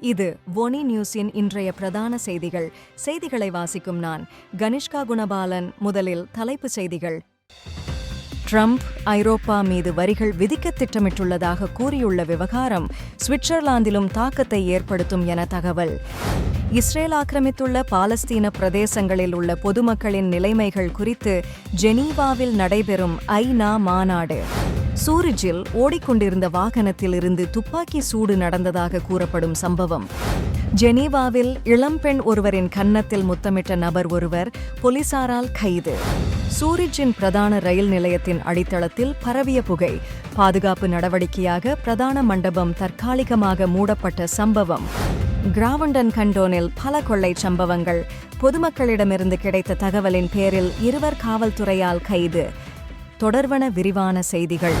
இது ஒனி நியூஸின் இன்றைய பிரதான செய்திகள். செய்திகளை வாசிக்கும் நான் கனிஷ்கா குணபாலன். முதலில் தலைப்புச் செய்திகள். ட்ரம்ப் ஐரோப்பா மீது வரிகள் விதிக்க திட்டமிட்டுள்ளதாக கூறியுள்ள விவகாரம் சுவிட்சர்லாந்திலும் தாக்கத்தை ஏற்படுத்தும் என தகவல். இஸ்ரேல் ஆக்கிரமித்துள்ள பாலஸ்தீன பிரதேசங்களில் உள்ள பொதுமக்களின் நிலைமைகள் குறித்து ஜெனீவாவில் நடைபெறும் ஐநா மாநாடு. சூரிஜில் ஓடிக்கொண்டிருந்த வாகனத்தில் இருந்து துப்பாக்கி சூடு நடந்ததாக கூறப்படும் சம்பவம். ஜெனீவாவில் இளம்பெண் ஒருவரின் கன்னத்தில் முத்தமிட்ட நபர் ஒருவர் போலீசாரால் கைது. சூரிஜின் பிரதான ரயில் நிலையத்தின் அடித்தளத்தில் பரவிய புகை. பாதுகாப்பு நடவடிக்கையாக பிரதான மண்டபம் தற்காலிகமாக மூடப்பட்ட சம்பவம். கிராவண்டன் கண்டோனில் பல கொள்ளை சம்பவங்கள். பொதுமக்களிடமிருந்து கிடைத்த தகவலின் பேரில் இருவர் காவல்துறையால் கைது. தொடர்வன விரிவான செய்திகள்.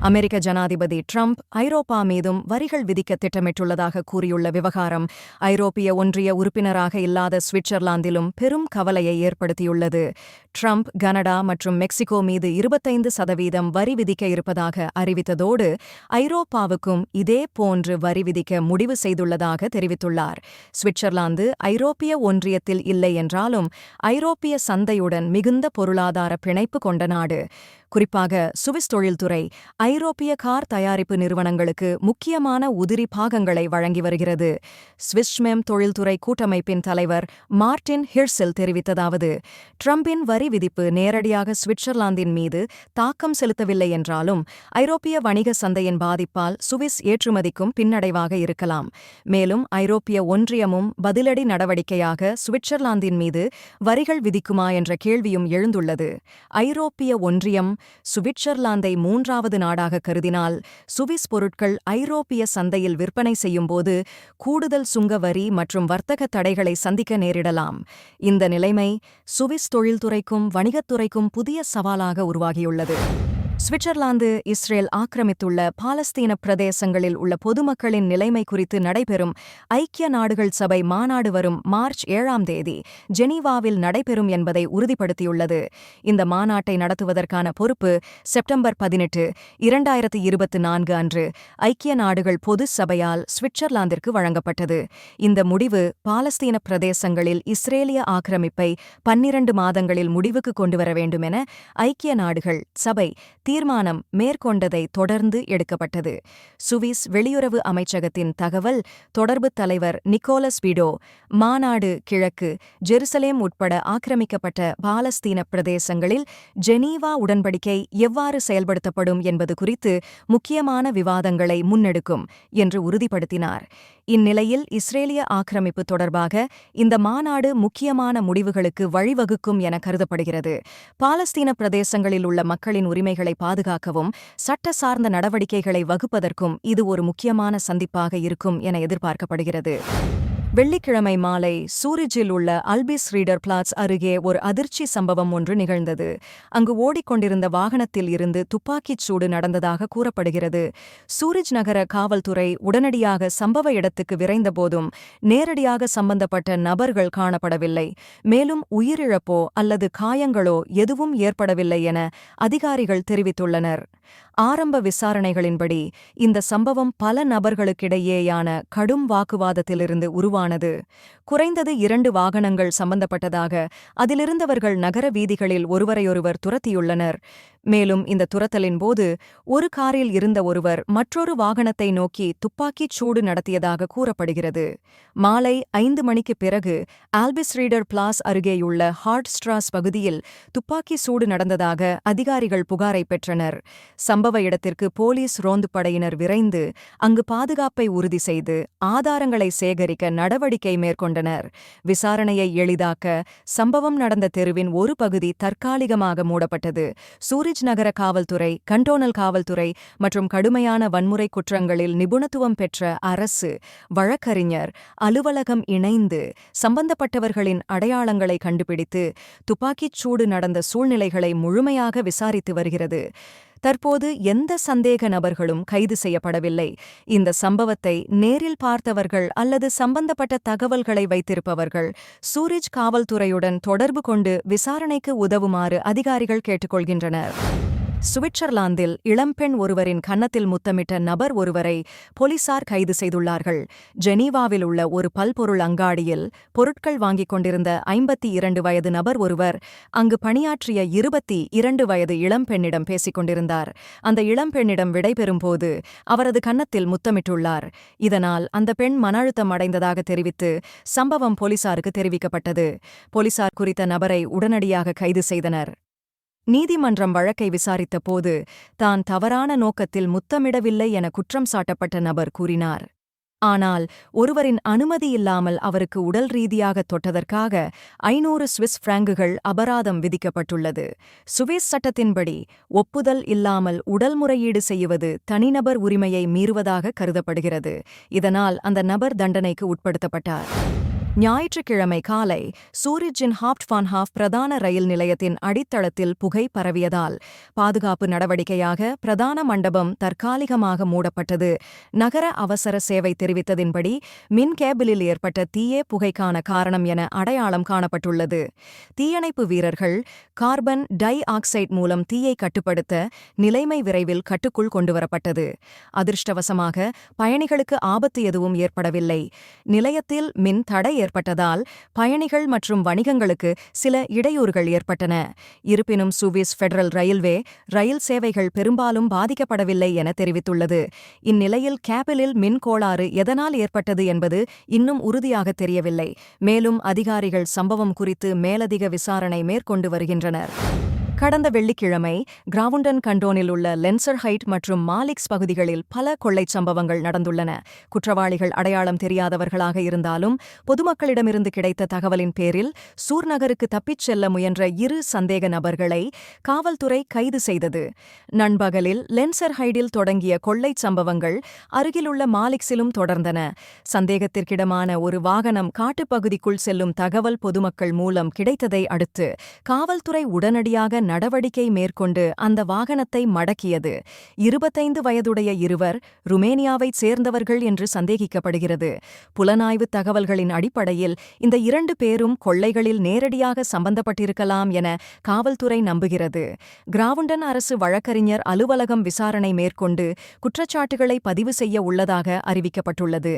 அமெரிக்க ஜனாதிபதி ட்ரம்ப் ஐரோப்பா மீதும் வரிகள் விதிக்க திட்டமிட்டுள்ளதாக கூறியுள்ள விவகாரம் ஐரோப்பிய ஒன்றிய உறுப்பினராக இல்லாத சுவிட்சர்லாந்திலும் பெரும் கவலையை ஏற்படுத்தியுள்ளது. ட்ரம்ப் கனடா மற்றும் மெக்சிகோ மீது இருபத்தைந்து சதவீதம் வரி விதிக்க இருப்பதாக அறிவித்ததோடு ஐரோப்பாவுக்கும் இதே போன்று வரி விதிக்க முடிவு செய்துள்ளதாக தெரிவித்துள்ளார். சுவிட்சர்லாந்து ஐரோப்பிய ஒன்றியத்தில் இல்லை என்றாலும் ஐரோப்பிய சந்தையுடன் மிகுந்த பொருளாதார பிணைப்பு கொண்ட நாடு. குறிப்பாக சுவிஸ் தொழில்துறை ஐரோப்பிய கார் தயாரிப்பு நிறுவனங்களுக்கு முக்கியமான உதிரி பாகங்களை வழங்கி வருகிறது. ஸ்விஸ்மெம் தொழில்துறை கூட்டமைப்பின் தலைவர் மார்டின் ஹிர்சில் தெரிவித்ததாவது ட்ரம்பின் வரி வரி விதிப்பு நேரடியாக சுவிட்சர்லாந்தின் மீது தாக்கம் செலுத்தவில்லை என்றாலும் ஐரோப்பிய வணிக சந்தையின் பாதிப்பால் சுவிஸ் ஏற்றுமதிக்கும் பின்னடைவாக இருக்கலாம். மேலும் ஐரோப்பிய ஒன்றியமும் பதிலடி நடவடிக்கையாக சுவிட்சர்லாந்தின் மீது வரிகள் விதிக்குமா என்ற கேள்வியும் எழுந்துள்ளது. ஐரோப்பிய ஒன்றியம் சுவிட்சர்லாந்தை மூன்றாவது நாடாக கருதினால் சுவிஸ் பொருட்கள் ஐரோப்பிய சந்தையில் விற்பனை செய்யும்போது கூடுதல் சுங்க வரி மற்றும் வர்த்தக தடைகளை சந்திக்க நேரிடலாம். இந்த நிலைமை சுவிஸ் தொழில்துறைக்கும் வணிகத்துறைக்கும் புதிய சவாலாக உருவாகியுள்ளது. சுவிட்சர்லாந்து இஸ்ரேல் ஆக்கிரமித்துள்ள பாலஸ்தீன பிரதேசங்களில் உள்ள பொதுமக்களின் நிலைமை குறித்து நடைபெறும் ஐக்கிய நாடுகள் சபை மாநாடு வரும் மார்ச் ஏழாம் தேதி ஜெனீவாவில் நடைபெறும் என்பதை உறுதிப்படுத்தியுள்ளது. இந்த மாநாட்டை நடத்துவதற்கான பொறுப்பு செப்டம்பர் பதினெட்டு இரண்டாயிரத்து இருபத்தி நான்கு அன்று ஐக்கிய நாடுகள் பொது சபையால் சுவிட்சர்லாந்திற்கு வழங்கப்பட்டது. இந்த முடிவு பாலஸ்தீன பிரதேசங்களில் இஸ்ரேலிய ஆக்கிரமிப்பை பன்னிரண்டு மாதங்களில் முடிவுக்கு கொண்டுவர வேண்டுமென ஐக்கிய நாடுகள் சபை தீர்மானம் மேற்கொண்டதை தொடர்ந்து எடுக்கப்பட்டது. சுவிஸ் வெளியுறவு அமைச்சகத்தின் தகவல் தொடர்பு தலைவர் நிக்கோலஸ் பிடோ மாநாடு கிழக்கு ஜெருசலேம் உட்பட ஆக்கிரமிக்கப்பட்ட பாலஸ்தீன பிரதேசங்களில் ஜெனீவா உடன்படிக்கை எவ்வாறு செயல்படுத்தப்படும் என்பது குறித்து முக்கியமான விவாதங்களை முன்னெடுக்கும் என்று உறுதிப்படுத்தினார். இந்நிலையில் இஸ்ரேலிய ஆக்கிரமிப்பு தொடர்பாக இந்த மாநாடு முக்கியமான முடிவுகளுக்கு வழிவகுக்கும் என கருதப்படுகிறது. பாலஸ்தீன பிரதேசங்களில் உள்ள மக்களின் உரிமைகளை பாதுகாக்கவும் சட்ட சார்ந்த நடவடிக்கைகளை வகுப்பதற்கும் இது ஒரு முக்கியமான சந்திப்பாக இருக்கும் என எதிர்பார்க்கப்படுகிறது. வெள்ளிக்கிழமை மாலை சூரிஜில் உள்ள அல்பிஸ் ரீடர் பிளாட்ஸ் அருகே ஒரு அதிர்ச்சி சம்பவம் ஒன்று நிகழ்ந்தது. அங்கு ஓடிக்கொண்டிருந்த வாகனத்தில் இருந்து துப்பாக்கிச் சூடு நடந்ததாக கூறப்படுகிறது. சூரிஜ் நகர காவல்துறை உடனடியாக சம்பவ இடத்துக்கு விரைந்தபோதும் நேரடியாக சம்பந்தப்பட்ட நபர்கள் காணப்படவில்லை. மேலும் உயிரிழப்போ அல்லது காயங்களோ எதுவும் ஏற்படவில்லை என அதிகாரிகள் தெரிவித்துள்ளனர். ஆரம்ப விசாரணைகளின்படி இந்த சம்பவம் பல நபர்களுக்கிடையேயான கடும் வாக்குவாதத்திலிருந்து உருவானது. குறைந்தது இரண்டு வாகனங்கள் சம்பந்தப்பட்டதாக அதிலிருந்தவர்கள் நகர வீதிகளில் ஒருவரையொருவர் துரத்தியுள்ளனர். மேலும் இந்த துரத்தலின் போது ஒரு காரில் இருந்த ஒருவர் மற்றொரு வாகனத்தை நோக்கி துப்பாக்கிச் சூடு நடத்தியதாக கூறப்படுகிறது. மாலை ஐந்து மணிக்கு பிறகு ஆல்பிஸ் ரீடர் பிளாஸ் அருகேயுள்ள ஹார்ட் ஸ்ட்ராஸ் பகுதியில் துப்பாக்கி சூடு நடந்ததாக அதிகாரிகள் புகாரை பெற்றனர். சம்பவ இடத்திற்கு போலீஸ் ரோந்து படையினர் விரைந்து அங்கு பாதுகாப்பை உறுதி செய்து ஆதாரங்களை சேகரிக்க நடவடிக்கை மேற்கொண்டனர். விசாரணையை எளிதாக்க சம்பவம் நடந்த தெருவின் ஒரு பகுதி தற்காலிகமாக மூடப்பட்டது. சூரிய கேம்பிரிட்ஜ் நகர காவல்துறை கண்டோனல் காவல்துறை மற்றும் கடுமையான வன்முறை குற்றங்களில் நிபுணத்துவம் பெற்ற அரசு வழக்கறிஞர் அலுவலகம் இணைந்து சம்பந்தப்பட்டவர்களின் அடையாளங்களை கண்டுபிடித்து துப்பாக்கிச் சூடு நடந்த சூழ்நிலைகளை முழுமையாக விசாரித்து வருகிறது. தற்போது எந்த சந்தேக நபர்களும் கைது செய்யப்படவில்லை. இந்த சம்பவத்தை நேரில் பார்த்தவர்கள் அல்லது சம்பந்தப்பட்ட தகவல்களை வைத்திருப்பவர்கள் சூரிஜ் காவல்துறையுடன் தொடர்பு கொண்டு விசாரணைக்கு உதவுமாறு அதிகாரிகள் கேட்டுக்கொள்கின்றனர். சுவிட்சர்லாந்தில் இளம்பெண் ஒருவரின் கன்னத்தில் முத்தமிட்ட நபர் ஒருவரை போலீசார் கைது செய்துள்ளார்கள். ஜெனீவாவில் உள்ள ஒரு பல்பொருள் அங்காடியில் பொருட்கள் வாங்கிக் கொண்டிருந்த ஐம்பத்தி இரண்டு வயது நபர் ஒருவர் அங்கு பணியாற்றிய இருபத்தி இரண்டு வயது இளம்பெண்ணிடம் பேசிக் கொண்டிருந்தார். அந்த இளம்பெண்ணிடம் விடைபெறும் போது அவரது கன்னத்தில் முத்தமிட்டுள்ளார். இதனால் அந்த பெண் மன அழுத்தம் அடைந்ததாக தெரிவித்து சம்பவம் போலீசாருக்கு தெரிவிக்கப்பட்டது. போலீசார் குறித்த நபரை உடனடியாக கைது செய்தனர். நீதிமன்றம் வழக்கை விசாரித்த போது தான் தவறான நோக்கத்தில் முத்தமிடவில்லை என குற்றம் சாட்டப்பட்ட நபர் கூறினார். ஆனால் ஒருவரின் அனுமதி இல்லாமல் அவருக்கு உடல் ரீதியாக தொட்டதற்காக ஐநூறு சுவிஸ் பிராங்குகள் அபராதம் விதிக்கப்பட்டுள்ளது. சுவிஸ் சட்டத்தின்படி ஒப்புதல் இல்லாமல் உடல் முறையீடு செய்வது தனிநபர் உரிமையை மீறுவதாக கருதப்படுகிறது. இதனால் அந்த நபர் தண்டனைக்கு உட்படுத்தப்பட்டார். ஞாயிற்றுக்கிழமை காலை சூரிஜின் ஹாப்ட்ஃபான்ஹாஃப் பிரதான ரயில் நிலையத்தின் அடித்தளத்தில் புகை பரவியதால் பாதுகாப்பு நடவடிக்கையாக பிரதான மண்டபம் தற்காலிகமாக மூடப்பட்டது. நகர அவசர சேவை தெரிவித்ததின்படி மின் கேபிளில் ஏற்பட்ட தீயே புகைக்கான காரணம் என அடையாளம் காணப்பட்டுள்ளது. தீயணைப்பு வீரர்கள் கார்பன் டை ஆக்சைடு மூலம் தீயை கட்டுப்படுத்த நிலைமை விரைவில் கட்டுக்குள் கொண்டுவரப்பட்டது. அதிர்ஷ்டவசமாக பயணிகளுக்கு ஆபத்து எதுவும் ஏற்படவில்லை. நிலையத்தில் மின் தடை ஏற்பட்டதால் பயணிகள் மற்றும் வணிகங்களுக்கு சில இடையூறுகள் ஏற்பட்டன. இருப்பினும் சுவிஸ் ஃபெடரல் ரயில்வே ரயில் சேவைகள் பெரும்பாலும் பாதிக்கப்படவில்லை என தெரிவித்துள்ளது. இந்நிலையில் கேபிளில் மின் கோளாறு எதனால் ஏற்பட்டது என்பது இன்னும் உறுதியாக தெரியவில்லை. மேலும் அதிகாரிகள் சம்பவம் குறித்து மேலதிக விசாரணை மேற்கொண்டு வருகின்றனர். கடந்த வெள்ளிக்கிழமை கிராவுண்டன் கண்டோனில் உள்ள லென்சர் ஹைட் மற்றும் மாலிக்ஸ் பகுதிகளில் பல கொள்ளைச் சம்பவங்கள் நடந்துள்ளன. குற்றவாளிகள் அடையாளம் தெரியாதவர்களாக இருந்தாலும் பொதுமக்களிடமிருந்து கிடைத்த தகவலின் பேரில் சூர்நகருக்கு தப்பிச் செல்ல முயன்ற இரு சந்தேக நபர்களை காவல்துறை கைது செய்தது. நண்பகலில் லென்சர் ஹைடில் தொடங்கிய கொள்ளைச் சம்பவங்கள் அருகிலுள்ள மாலிக்ஸிலும் தொடர்ந்தன. சந்தேகத்திற்கிடமான ஒரு வாகனம் காட்டுப்பகுதிக்குள் செல்லும் தகவல் பொதுமக்கள் மூலம் கிடைத்ததை அடுத்து காவல்துறை உடனடியாக நடவடிக்கை மேற்கொண்டு அந்த வாகனத்தை மடக்கியது. இருபத்தைந்து வயதுடைய இருவர் ருமேனியாவைச் சேர்ந்தவர்கள் என்று சந்தேகிக்கப்படுகிறது. புலனாய்வு தகவல்களின் அடிப்படையில் இந்த இரண்டு பேரும் கொள்ளைகளில் நேரடியாக சம்பந்தப்பட்டிருக்கலாம் என காவல்துறை நம்புகிறது. கிராவுண்டன் அரசு வழக்கறிஞர் அலுவலகம் விசாரணை மேற்கொண்டு குற்றச்சாட்டுகளை பதிவு செய்ய உள்ளதாக அறிவிக்கப்பட்டுள்ளது.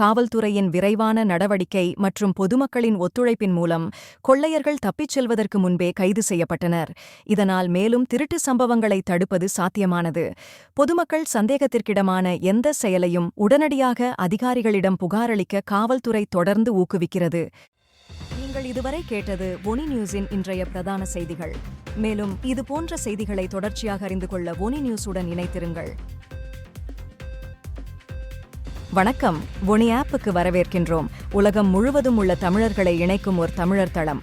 காவல்துறையின் விரைவான நடவடிக்கை மற்றும் பொதுமக்களின் ஒத்துழைப்பின் மூலம் கொள்ளையர்கள் தப்பிச் செல்வதற்கு முன்பே கைது செய்யப்பட்டனர். இதனால் மேலும் திருட்டு சம்பவங்களை தடுப்பது சாத்தியமானது. பொதுமக்கள் சந்தேகத்திற்கிடமான எந்த செயலையும் உடனடியாக அதிகாரிகளிடம் புகாரளிக்க காவல்துறை தொடர்ந்து ஊக்குவிக்கிறது. நீங்கள் இதுவரை கேட்டது ஒனி நியூஸின் இன்றைய பிரதான செய்திகள். மேலும் இது போன்ற செய்திகளை தொடர்ச்சியாக அறிந்து கொள்ள ஒனி நியூஸுடன் இணைத்திருங்கள் வணக்கம். ஒனி ஆப்புக்கு வரவேற்கின்றோம். உலகம் முழுவதும் உள்ள தமிழர்களை இணைக்கும் ஒரு தமிழர் தளம்.